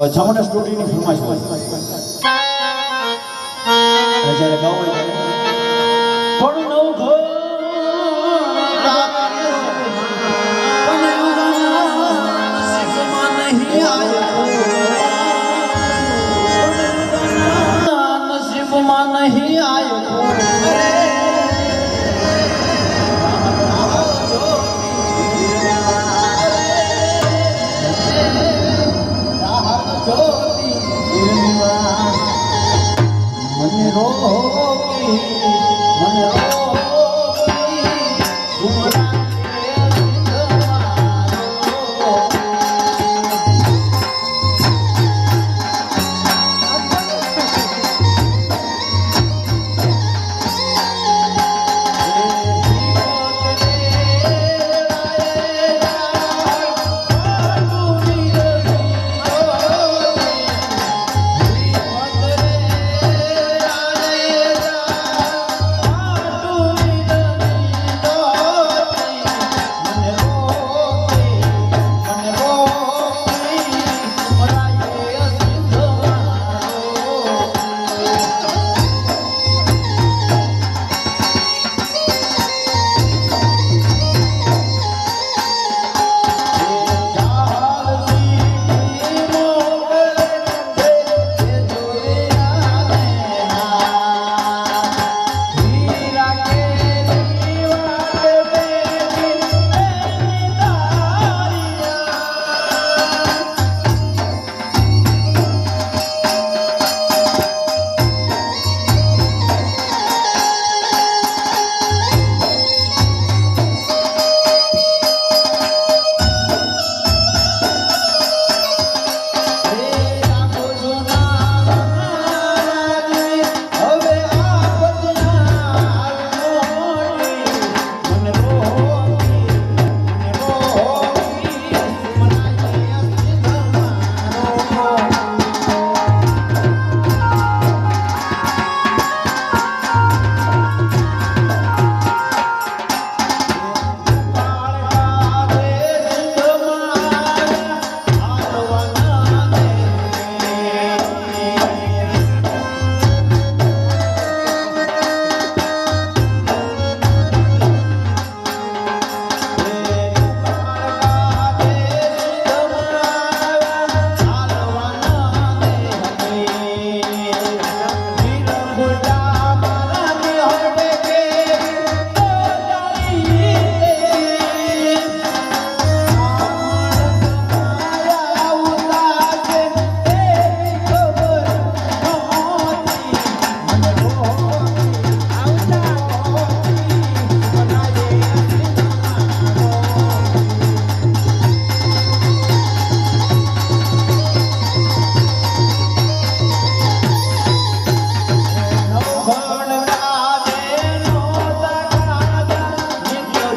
છામોના સ્ટુડિયોની ફરમાશ હોય. જ્યારે ગાવું હોય ત્યારે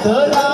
得到